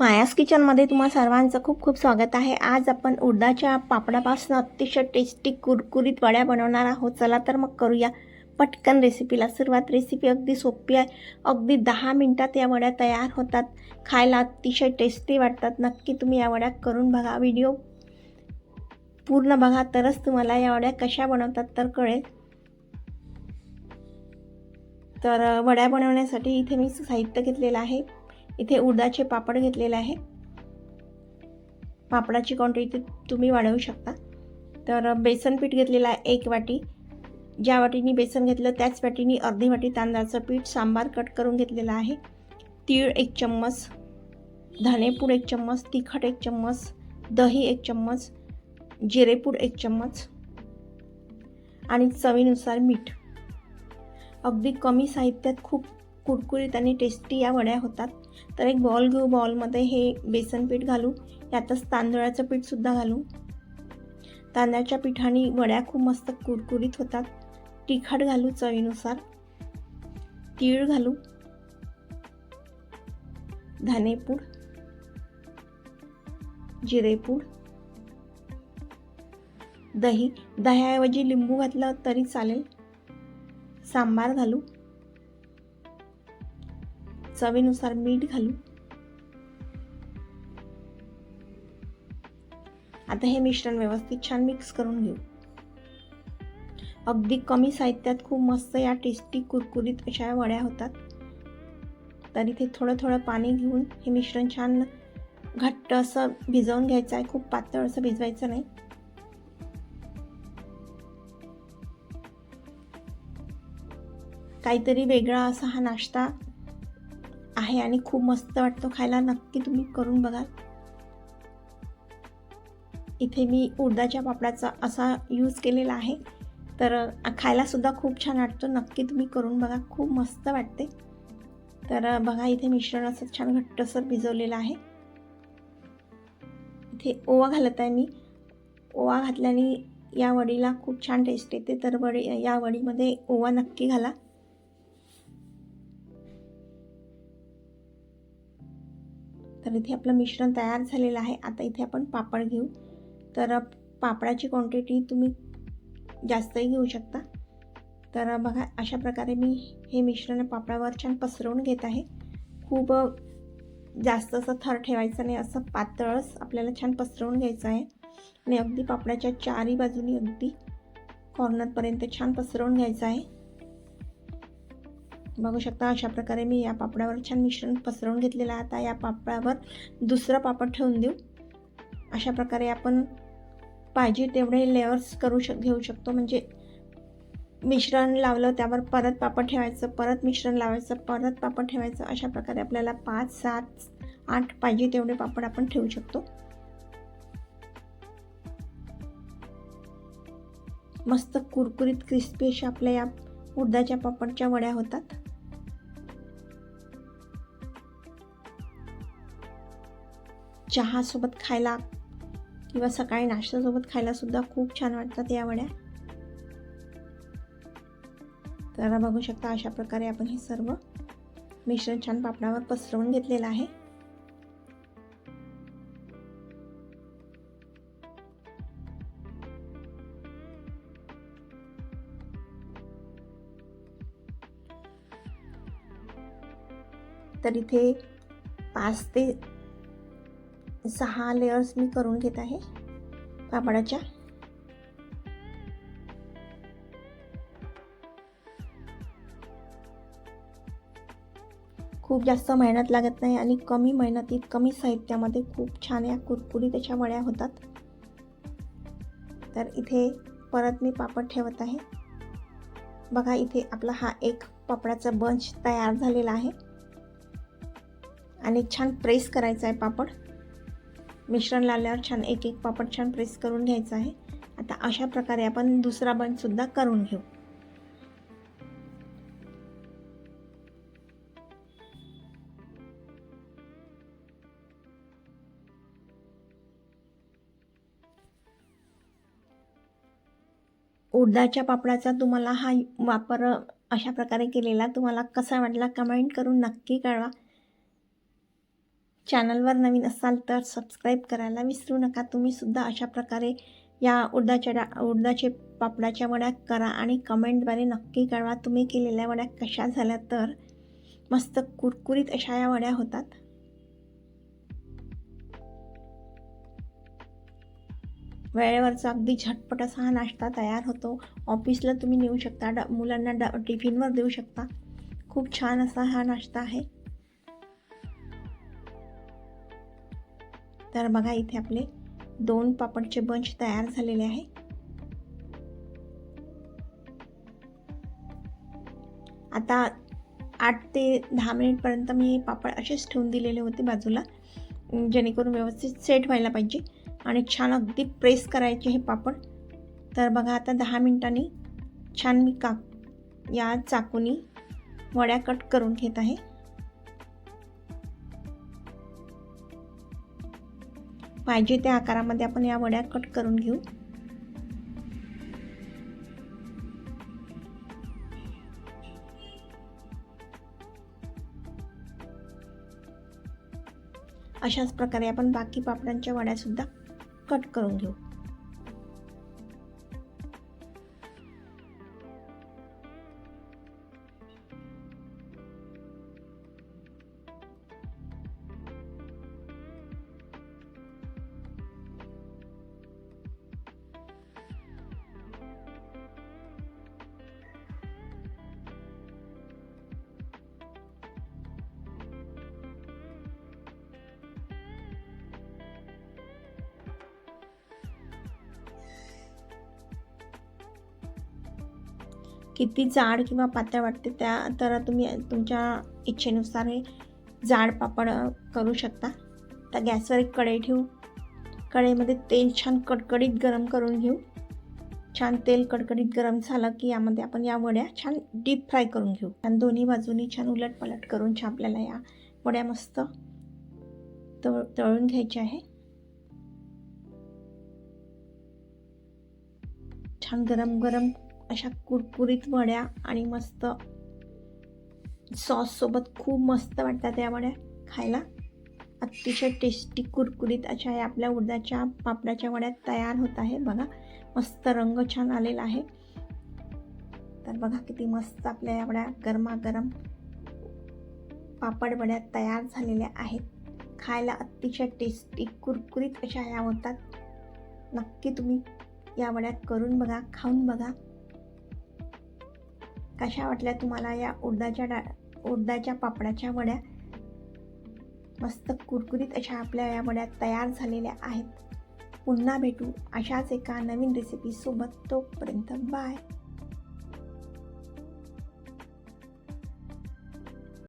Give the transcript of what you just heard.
मायास किचनमध्ये तुम्हा सर्वांचं खूप खूप स्वागत आहे. आज आपण उडदाच्या पापडापासून अतिशय टेस्टी कुरकुरीत वड्या बनवणार आहोत. चला तर मग करूया पटकन रेसिपीला सुरुवात रेसिपी अगदी सोपी आहे. अगदी दहा मिनटात या वड्या तयार होतात. खायला अतिशय टेस्टी वाटतात. नक्की तुम्ही या वड्या करून बघा. व्हिडिओ पूर्ण बघा. तरच तुम्हाला या वड्या कशा बनवतात तर कळेल. तर वड्या बनवण्यासाठी इथे मी साहित्य घेतलेलं आहे. इथे उडदाचे पापड घेतलेले आहे. पापडाची क्वांटिटी तुम्ही वाढवू शकता. तर बेसन पीठ घेतलेलं आहे एक वाटी. ज्या वाटीनी बेसन घेतलं त्याच वाटीनी अर्धी वाटी तांदळाचं पीठ सांबार कट करून घेतलेलं आहे. तीळ एक चम्मच धनेपूड एक चम्मच तिखट एक चम्मच दही एक चम्मच जिरेपूड एक चम्मच आणि चवीनुसार मीठ. अगदी कमी साहित्यात खूप कुरकुरीत आणि टेस्टी या वड्या होतात. तर एक बॉल घेऊ बॉलमध्ये हे बेसन पीठ घालू यातच तांदळाचं पीठसुद्धा घालू. तांदळाच्या पिठाने वड्या खूप मस्त कुरकुरीत होतात. तिखट घालू चवीनुसार. तीळ घालू. धनेपूड. जिरेपूड. दही. दह्याऐवजी लिंबू घातलं तरी चालेल. सांबार घालू. चवीनुसार मीठ घालू. आता हे मिश्रण व्यवस्थित छान मिक्स करून घेऊ. अगदी कमी साहित्यात खूप मस्त या टेस्टी कुरकुरीत अशा वड्या होतात. तर इथे थोडं थोडं पाणी घेऊन हे मिश्रण छान घट्ट असं भिजवून घ्यायचं आहे. खूप पातळ असं भिजवायचं नाही. काहीतरी वेगळा असा हा नाश्ता आहे आणि खूप मस्त वाटतो खायला. नक्की तुम्ही करून बघाल इथे मी उडदाच्या पापडाचा असा यूज केलेला आहे. तर खायलासुद्धा खूप छान वाटतो. नक्की तुम्ही करून बघा. खूप मस्त वाटते. तर बघा इथे मिश्रण असं छान घट्टसर भिजवलेलं आहे. इथे ओवा घालत आहे मी. ओवा घातल्याने या वडीला खूप छान टेस्ट येते. तर वडी या वडीमध्ये ओवा नक्की घाला. तर इथे आपलं मिश्रण तयार झालेलं आहे. आता इथे आपण पापड घेऊ. तर पापडाची क्वांटिटी तुम्ही जास्तही घेऊ शकता. तर बघा अशा प्रकारे मी हे मिश्रण पापडावर छान पसरवून घेत आहे. खूप जास्त असं थर ठेवायचं नाही असं पातळच आपल्याला छान पसरवून घ्यायचं आहे. आणि अगदी पापडाच्या चारही बाजूनी अगदी कॉर्नरपर्यंत छान पसरवून घ्यायचं आहे. बघू शकता अशा प्रकारे मी या पापडावर छान मिश्रण पसरवून घेतलेलं आहे. आता या पापडावर दुसरं पापड ठेवून देऊ. अशा प्रकारे आपण पाहिजे तेवढे लेअर्स करू शक घेऊ शकतो. म्हणजे मिश्रण लावलं त्यावर परत पापड ठेवायचं परत मिश्रण लावायचं परत पापड ठेवायचं. अशा प्रकारे आपल्याला पाच सात आठ पाहिजे तेवढे पापड आपण ठेवू शकतो. मस्त कुरकुरीत क्रिस्पी अशा आपल्या या उडदाच्या पापडच्या वड्या होतात. चहासोबत खायला किंवा सकाळी नाश्त्यासोबत खायला सुद्धा खूप छान वाटतात या वड्या. तर बघू शकता अशा प्रकारे आपण हे सर्व मिश्रण छान पापडावर पसरवून घेतलेलं आहे. तर इथे पाच ते सहा लेअर्स मी करून घेत आहे. पापडाच्या खूप जास्त मेहनत लागत नाही आणि कमी मेहनतीत कमी साहित्यामध्ये खूप छान या कुरकुरी त्याच्या वड्या होतात. तर इथे परत मी पापड ठेवत आहे. बघा इथे आपला हा एक पापडाचा बंच तयार झालेला आहे. आणि छान प्रेस करायचा आहे पापड. मिश्रण लावल्यावर छान एक एक पापड छान प्रेस करून घ्यायचं आहे. आता अशा प्रकारे आपण दुसरा बंचसुद्धा करून घेऊ. उडदाच्या पापडाचा तुम्हाला हा वापर अशा प्रकारे केलेला तुम्हाला कसा वाटला कमेंट करून नक्की कळवा. चॅनलवर नवीन असाल तर सबस्क्राईब करायला विसरू नका. तुम्हीसुद्धा अशा प्रकारे या उडदाच्या डा उडदाचे पापडाच्या वड्या करा आणि कमेंटद्वारे नक्की कळवा तुम्ही केलेल्या वड्या कशा झाल्या तर. मस्त कुरकुरीत अशा या वड्या होतात. वेळेवरचा अगदी झटपट असा हा नाश्ता तयार होतो. ऑफिसला तुम्ही नेऊ शकता ड मुलांना ड टिफिनवर देऊ शकता. खूप छान असा हा नाश्ता आहे. तर बघा इथे आपले दोन पापडचे बंच तयार झालेले आहे. आता आठ ते दहा मिनिटपर्यंत मी पापड असेच ठेवून दिलेले होते बाजूला जेणेकरून व्यवस्थित सेट व्हायला पाहिजे आणि छान अगदी प्रेस करायचे हे पापड. तर बघा आता दहा मिनिटांनी छान मी का या चाकूनी वड्या कट करून घेत आहे. पाहिजे त्या आकारामध्ये आपण या वड्या कट करून घेऊ. अशाच प्रकारे आपण बाकी पापडांच्या वड्यासुद्धा कट करून घेऊ. किती जाड किंवा पातळ वाटते त्या तर तुम्ही तुमच्या इच्छेनुसार हे जाड पापड करू शकता. तर गॅसवर एक कढई ठेवू. कढईमध्ये तेल छान कडकडीत गरम करून घेऊ. छान तेल कडकडीत गरम झालं की यामध्ये आपण या वड्या छान डीप फ्राय करून घेऊ. आणि दोन्ही बाजूनी छान उलट पलट करून छान आपल्याला या वड्या मस्त तळ तळून घ्यायच्या आहे. छान गरम गरम अशा कुरकुरीत वड्या आणि मस्त सॉससोबत खूप मस्त वाटतात या वड्या खायला. अतिशय टेस्टी कुरकुरीत अशा या आपल्या उडदाच्या पापडाच्या वड्या तयार होत आहे बघा. मस्त रंग छान आलेला आहे. तर बघा किती मस्त आपल्या या वड्या गरमागरम पापड वड्या तयार झालेल्या आहेत. खायला अतिशय टेस्टी कुरकुरीत अशा या होतात. नक्की तुम्ही या वड्या करून बघा खाऊन बघा. कशा वाटल्या तुम्हाला या उडदाच्या डा उडदाच्या पापडाच्या वड्या? मस्त कुरकुरीत अशा आपल्या या वड्या तयार झालेल्या आहेत. पुन्हा भेटू अशाच एका नवीन रेसिपीसोबत तोपर्यंत बाय